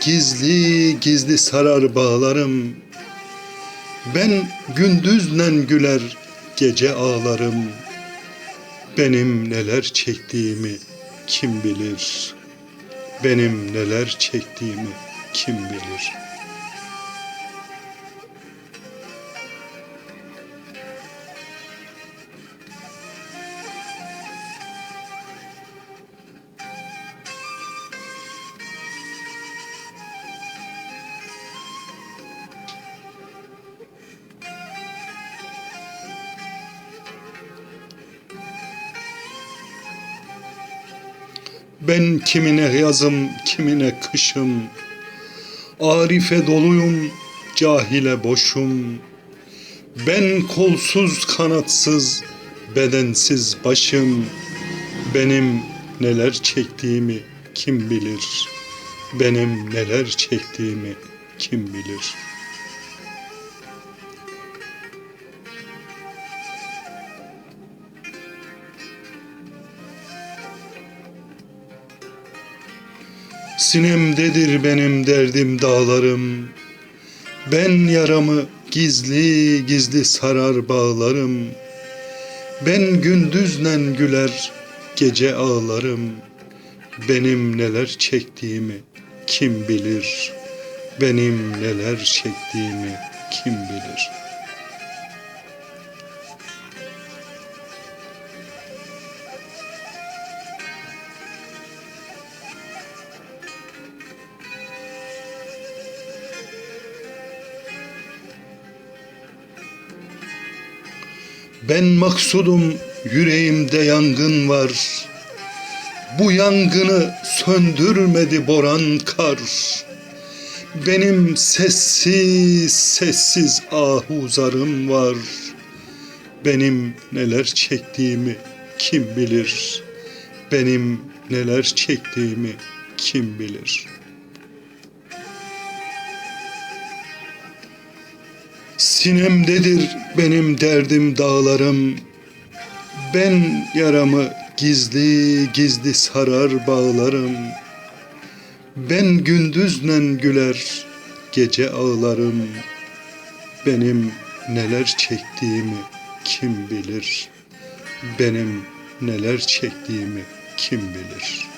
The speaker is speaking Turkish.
gizli gizli sarar bağlarım. Ben gündüzlen güler gece ağlarım. Benim neler çektiğimi kim bilir? Benim neler çektiğimi kim bilir? Ben kimine yazım, kimine kışım. Arife doluyum, cahile boşum. Ben kolsuz kanatsız, bedensiz başım. Benim neler çektiğimi kim bilir? Benim neler çektiğimi kim bilir? Sinemdedir benim derdim dağlarım. Ben yaramı gizli gizli sarar bağlarım. Ben gündüzlen güler, gece ağlarım. Benim neler çektiğimi kim bilir? Benim neler çektiğimi Ben maksudum yüreğimde yangın var. Bu yangını söndürmedi boran kar. Benim sessiz sessiz ahuzarım var. Benim neler çektiğimi kim bilir? Benim neler çektiğimi kim bilir?'' Sinemdedir benim derdim dağlarım. Ben yaramı gizli gizli sarar bağlarım. Ben gündüzlen güler, gece ağlarım. Benim neler çektiğimi kim bilir? Benim neler çektiğimi kim bilir?''